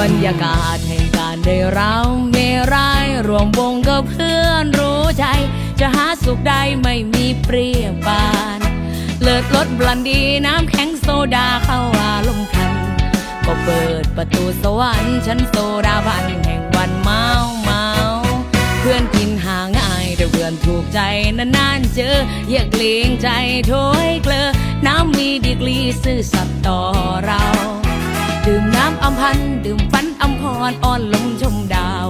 บรรยากาศแห่งการได้เราเมรายรวมวงกับเพื่อนรู้ใจ จะหาสุขได้ไม่มีเปรียบปาน เลิศรสบลันดีน้ำแข็งโซดาเข้าอารมณ์คัน ก็เปิดประตูสวรรค์ชั้นโซดาบันแห่งวันเมาเมาเพื่อนกินหาง่ายแต่เพื่อนถูกใจนานๆเจออย่าเกรงใจโถยเกลอน้ำมีดีกรีซื่อสัตย์ต่อ อำพรอ่อนลงชมดาว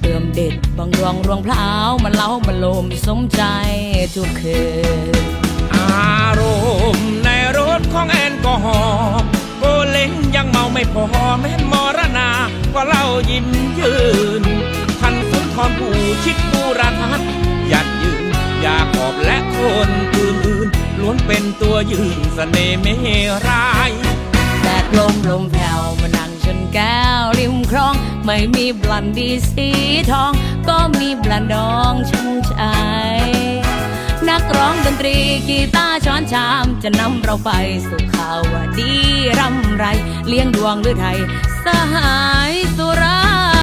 เติมเด็ดบางดวงรวงพลาวมันเล้ามันลมสมใจทุกคืนอารมณ์ในรถของแอลกอฮอล์โกเล้งยังเมาไม่พอแม้นมรณาก็เล่ายิ้มยืนท่านสุนทรผู้ชิดบูรทัศน์ยัดยืนอยาขอบและคนอื่นๆล้วนเป็นตัวยืนเสน่ห์เมรายแดดลมลมแผ่วมานั่งชนแก้วริมคลอง ไม่มีบลันดีสีทอง ก็มีบลันดองชงชัยนักร้องดนตรีกีตาร์ช้อนชาม จะนำเราไปสู่ข่าวดีร่ำไร เลี้ยงดวงหรือไทย สหายสุ